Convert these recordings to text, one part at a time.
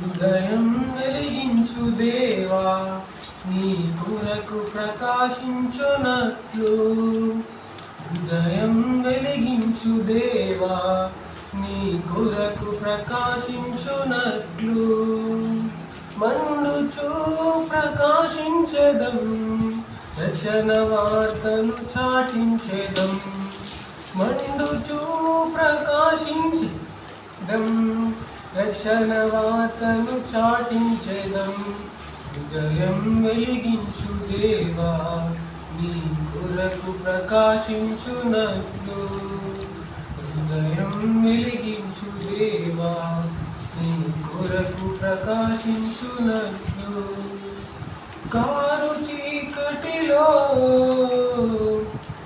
హృదయం వెలిగించు దేవా నీ కొరకు ప్రకాశించునట్లు. హృదయం వెలిగించు దేవా నీ కొరకు ప్రకాశించునట్లు. మండుచు ప్రకాశించదం రక్షణ వార్తను చాటించెదం. మండుచు ప్రకాశించదం రక్షణ చాటించదం. హృదయం వెలిగించు దేవా నీ కొరకు ప్రకాశించునట్లు. హృదయం వెలిగించు దేవా నీ కొరకు ప్రకాశించునట్లు. కారు చీకటిలో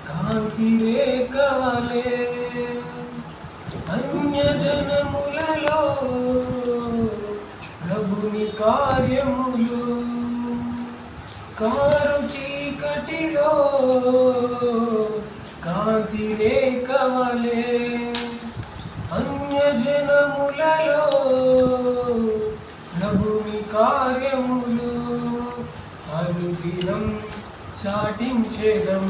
కాంతి రేఖవలే అన్యజనములలో ప్రభుని కార్యములు కారు చీకటిలో కాంతి కవలే అన్యజనములలో ప్రభుని కార్యములు అనుదినం చాటించేదం.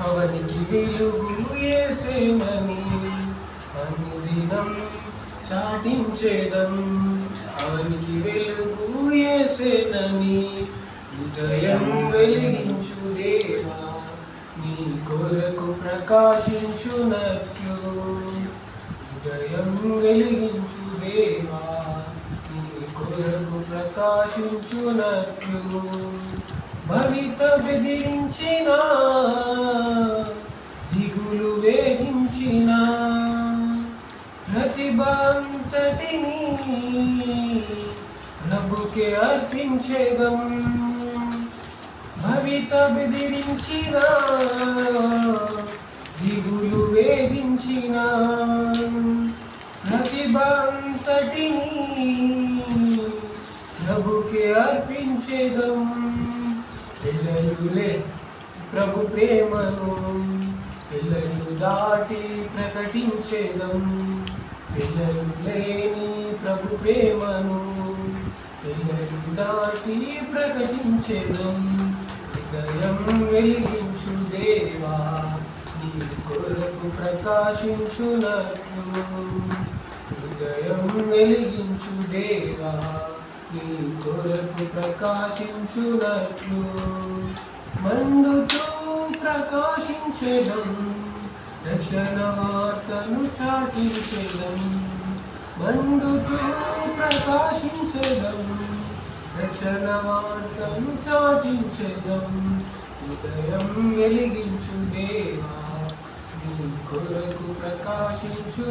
అవనికి వెలుగు ఏసేనని అనుదినం చాటించేదం అవనికి వెలుగు ఏసేనని హృదయం వెలిగించు దేవా. నీ కొరకు ప్రకాశించునట్లు హృదయం వెలిగించు దేవా. నీ కొరకు ప్రకాశించునట్లు భవిత బెదిరించిన దిగులు వేధించినా. ప్రతిభంతటిని ప్రభుకే అర్పించేదం. భవిత బెదిరించిన దిగులు వేధించిన ప్రతిభంతటిని ప్రభుకే అర్పించేదం. పిల్లలులే ప్రభు ప్రేమను పిల్లలు దాటి ప్రకటించేదం. పిల్లలు లేని ప్రభు ప్రేమను పిల్లలు దాటి ప్రకటించేదం. హృదయం వెలిగించు దేవా నీ కొరకు ప్రకాశించునట్లు. హృదయం వెలిగించు దేవా నీ కొరకు ప్రకాశించునట్లు. మండుచూ ప్రకాశించేదం రక్షణ వార్తను చాటించేదం. మండుచూ ప్రకాశించేదం రక్షణ వార్తను చాటించేదం. ఉదయం వెలిగించు దేవా నీ కొరకు ప్రకాశించునట్లు.